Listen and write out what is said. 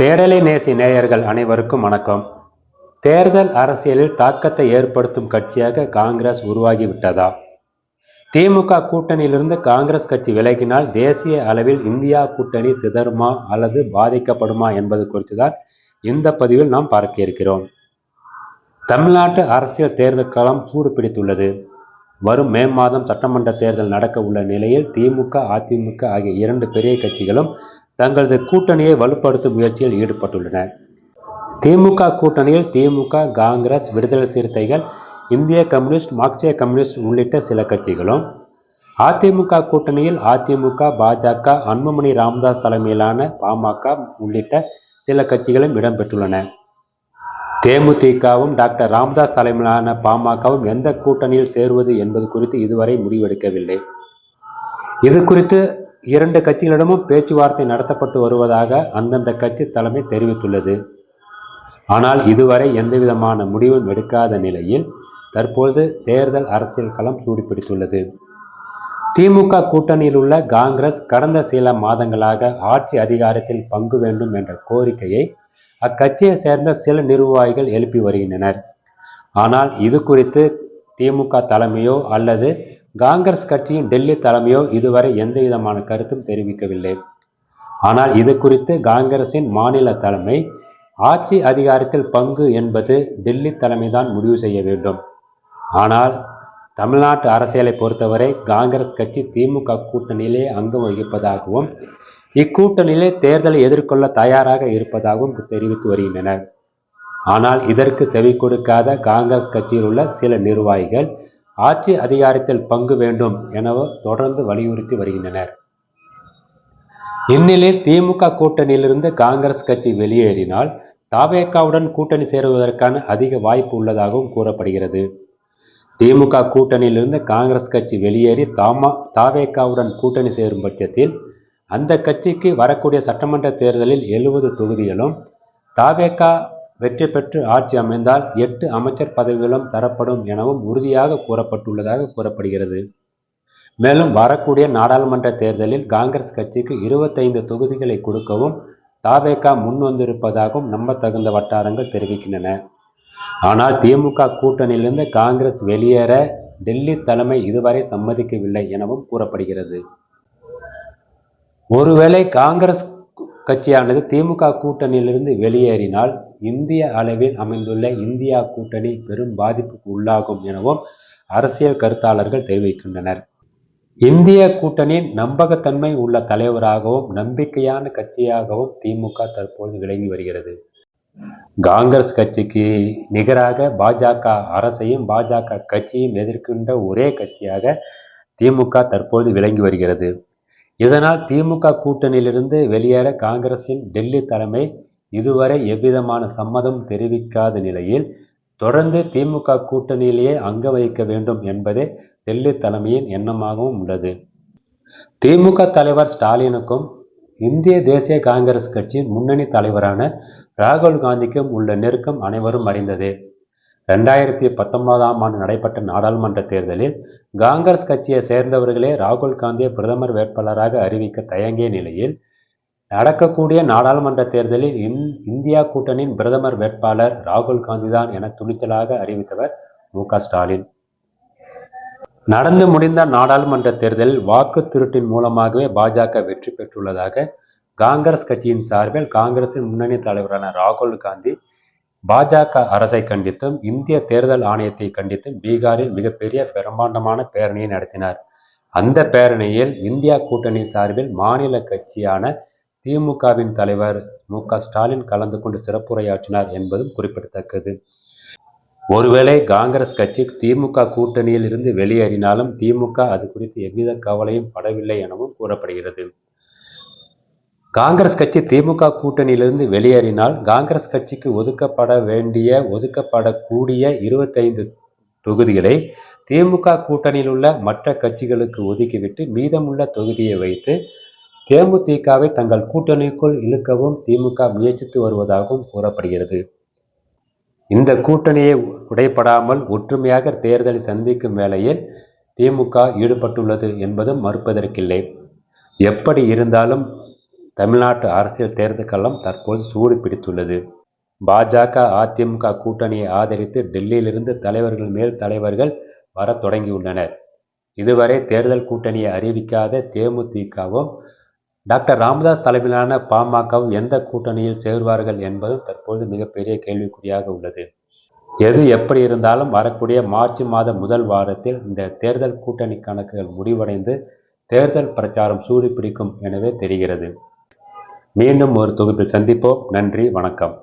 தேடலை நேசி நேயர்கள் அனைவருக்கும் வணக்கம். தேர்தல் அரசியலில் தாக்கத்தை ஏற்படுத்தும் கட்சியாக காங்கிரஸ் உருவாகிவிட்டதா? திமுக கூட்டணியிலிருந்து காங்கிரஸ் கட்சி விலகினால் தேசிய அளவில் இந்தியா கூட்டணி சிதறுமா அல்லது பாதிக்கப்படுமா என்பது குறித்து தான் இந்த பதிவில் நாம் பார்க்க இருக்கிறோம். தமிழ்நாட்டு அரசியல் தேர்தல் களம் சூடு பிடித்துள்ளது வரும் மே மாதம் சட்டமன்ற தேர்தல் நடக்க உள்ள நிலையில் திமுக அதிமுக ஆகிய இரண்டு பெரிய கட்சிகளும் தங்களது கூட்டணியை வலுப்படுத்தும் முயற்சியில் ஈடுபட்டுள்ளன திமுக கூட்டணியில் திமுக காங்கிரஸ் விடுதலை சிறுத்தைகள் இந்திய கம்யூனிஸ்ட் மார்க்சிய கம்யூனிஸ்ட் உள்ளிட்ட சில கட்சிகளும் அதிமுக கூட்டணியில் அதிமுக பாஜக அன்புமணி ராமதாஸ் தலைமையிலான பாமக உள்ளிட்ட சில கட்சிகளும் இடம்பெற்றுள்ளன. தேமுதிகவும் டாக்டர் ராமதாஸ் தலைமையிலான பாமகவும் எந்த கூட்டணியில் சேருவது என்பது குறித்து இதுவரை முடிவெடுக்கவில்லை. இது குறித்து இரண்டு கட்சிகளிடமும் பேச்சுவார்த்தை நடத்தப்பட்டு வருவதாக அந்தந்த கட்சி தலைமை தெரிவித்துள்ளது. ஆனால் இதுவரை எந்தவிதமான முடிவும் எடுக்காத நிலையில் தற்பொழுது தேர்தல் அரசியல் களம் சூடுபிடித்துள்ளது. திமுக கூட்டணியில் உள்ள காங்கிரஸ் கடந்த சில மாதங்களாக ஆட்சி அதிகாரத்தில் பங்கு வேண்டும் என்ற கோரிக்கையை அக்கட்சியை சேர்ந்த சில நிர்வாகிகள் எழுப்பி வருகின்றனர். ஆனால் இது குறித்து திமுக தலைமையோ அல்லது காங்கிரஸ் கட்சியின் டெல்லி தலைமையோ இதுவரை எந்தவிதமான கருத்தும் தெரிவிக்கவில்லை. ஆனால் இது குறித்து காங்கிரசின் மாநில தலைமை ஆட்சி அதிகாரத்தில் பங்கு என்பது டெல்லி தலைமைதான் முடிவு செய்ய வேண்டும். ஆனால் தமிழ்நாட்டு அரசியலை பொறுத்தவரை காங்கிரஸ் கட்சி திமுக கூட்டணியிலே அங்கம் வகிப்பதாகவும் இக்கூட்டணியிலே தேர்தலை எதிர்கொள்ள தயாராக இருப்பதாகவும் தெரிவித்து வருகின்றனர். ஆனால் இதற்கு செவி கொடுக்காத காங்கிரஸ் கட்சியில் உள்ள சில நிர்வாகிகள் ஆட்சி அதிகாரத்தில் பங்கு வேண்டும் எனவோ தொடர்ந்து வலியுறுத்தி வருகின்றனர். இந்நிலையில் திமுக கூட்டணியிலிருந்து காங்கிரஸ் கட்சி வெளியேறினால் தாவேக்காவுடன் கூட்டணி சேருவதற்கான அதிக வாய்ப்பு உள்ளதாகவும் கூறப்படுகிறது. திமுக கூட்டணியிலிருந்து காங்கிரஸ் கட்சி வெளியேறி தாமா தாவேக்காவுடன் கூட்டணி சேரும் பட்சத்தில் அந்த கட்சிக்கு வரக்கூடிய சட்டமன்ற தேர்தலில் எழுபது தொகுதிகளும் தாவேக்கா வெற்றி பெற்று ஆட்சி அமைந்தால் எட்டு அமைச்சர் பதவிகளும் தரப்படும் எனவும் உறுதியாக கூறப்பட்டுள்ளதாக கூறப்படுகிறது. மேலும் வரக்கூடிய நாடாளுமன்ற தேர்தலில் காங்கிரஸ் கட்சிக்கு இருபத்தைந்து தொகுதிகளை கொடுக்கவும் தாவேக்கா முன்வந்திருப்பதாகவும் நம்பத்தகுந்த வட்டாரங்கள் தெரிவிக்கின்றன. ஆனால் திமுக கூட்டணியிலிருந்து காங்கிரஸ் வெளியேற டெல்லி தலைமை இதுவரை சம்மதிக்கவில்லை எனவும் கூறப்படுகிறது. ஒருவேளை காங்கிரஸ் கட்சியானது திமுக கூட்டணியிலிருந்து வெளியேறினால் இந்திய அளவில் அமைந்துள்ள இந்தியா கூட்டணி பெரும் பாதிப்புக்கு உள்ளாகும் எனவும் அரசியல் கருத்தாளர்கள் தெரிவிக்கின்றனர். இந்திய கூட்டணியின் நம்பகத்தன்மை உள்ள தலைவராகவும் நம்பிக்கையான கட்சியாகவும் திமுக தற்போது விளங்கி வருகிறது. காங்கிரஸ் கட்சிக்கு நிகராக பாஜக அரசையும் பாஜக கட்சியும் எதிர்க்கின்ற ஒரே கட்சியாக திமுக தற்போது விளங்கி வருகிறது. இதனால் திமுக கூட்டணியிலிருந்து வெளியேற காங்கிரசின் டெல்லி தலைமை இதுவரை எவ்விதமான சம்மதம் தெரிவிக்காத நிலையில் தொடர்ந்து திமுக கூட்டணியிலேயே அங்க வகிக்க வேண்டும் என்பதே டெல்லி தலைமையின் எண்ணமாகவும் உள்ளது. திமுக தலைவர் ஸ்டாலினுக்கும் இந்திய தேசிய காங்கிரஸ் கட்சியின் முன்னணி தலைவரான ராகுல் காந்திக்கும் உள்ள நெருக்கம் அனைவரும் அறிந்ததே. ரெண்டாயிரத்தி பத்தொன்பதாம் ஆண்டு நடைபெற்ற நாடாளுமன்ற தேர்தலில் காங்கிரஸ் கட்சியை சேர்ந்தவர்களே ராகுல் காந்தியை பிரதமர் வேட்பாளராக அறிவிக்க தயங்கிய நிலையில் நடக்கக்கூடிய நாடாளுமன்ற தேர்தலில் இந் இந்தியா கூட்டணியின் பிரதமர் வேட்பாளர் ராகுல் காந்தி தான் என துணிச்சலாக அறிவித்தவர் மு ஸ்டாலின். நடந்து முடிந்த நாடாளுமன்ற தேர்தலில் வாக்கு திருட்டின் மூலமாகவே பாஜக வெற்றி பெற்றுள்ளதாக காங்கிரஸ் கட்சியின் சார்பில் காங்கிரசின் முன்னணி தலைவரான ராகுல் காந்தி பாஜக அரசை கண்டித்தும் இந்திய தேர்தல் ஆணையத்தை கண்டித்தும் பீகாரில் மிகப்பெரிய பிரம்மாண்டமான பேரணியை நடத்தினார். அந்த பேரணியில் இந்தியா கூட்டணி சார்பில் மாநில கட்சியான திமுகவின் தலைவர் மு ஸ்டாலின் கலந்து கொண்டு சிறப்புரையாற்றினார் என்பதும் குறிப்பிடத்தக்கது. ஒருவேளை காங்கிரஸ் கட்சி திமுக கூட்டணியில் இருந்து வெளியேறினாலும் திமுக அது குறித்து எவ்வித கவலையும் படவில்லை எனவும் கூறப்படுகிறது. காங்கிரஸ் கட்சி திமுக கூட்டணியிலிருந்து வெளியேறினால் காங்கிரஸ் கட்சிக்கு ஒதுக்கப்பட வேண்டிய ஒதுக்கப்படக்கூடிய இருபத்தைந்து தொகுதிகளை திமுக கூட்டணியில் உள்ள மற்ற கட்சிகளுக்கு ஒதுக்கிவிட்டு மீதமுள்ள தொகுதியை வைத்து தேமுதிகவை தங்கள் கூட்டணிக்குள் இழுக்கவும் திமுக முயற்சித்து வருவதாகவும் கூறப்படுகிறது. இந்த கூட்டணியை உடைப்படாமல் ஒற்றுமையாக தேர்தலை சந்திக்கும் வேளையில் திமுக ஈடுபட்டுள்ளது என்பதும் மறுப்பதற்கில்லை. எப்படி இருந்தாலும் தமிழ்நாட்டு அரசியல் தேர்தல் களம் தற்போது சூடு பிடித்துள்ளது. பாஜக அதிமுக கூட்டணியை ஆதரித்து டெல்லியிலிருந்து தலைவர்கள் மேல் தலைவர்கள் வர தொடங்கியுள்ளனர். இதுவரை தேர்தல் கூட்டணியை அறிவிக்காத தேமுதிகவும் டாக்டர் ராமதாஸ் தலைமையிலான பாமகவும் எந்த கூட்டணியில் சேர்வார்கள் என்பதும் தற்போது மிகப்பெரிய கேள்விக்குறியாக உள்ளது. எது எப்படி இருந்தாலும் வரக்கூடிய மார்ச் மாத முதல் வாரத்தில் இந்த தேர்தல் கூட்டணி கணக்குகள் முடிவடைந்து தேர்தல் பிரச்சாரம் சூடு பிடிக்கும் எனவே தெரிகிறது. மீண்டும் ஒரு தொகுப்பில் சந்திப்போம். நன்றி வணக்கம்.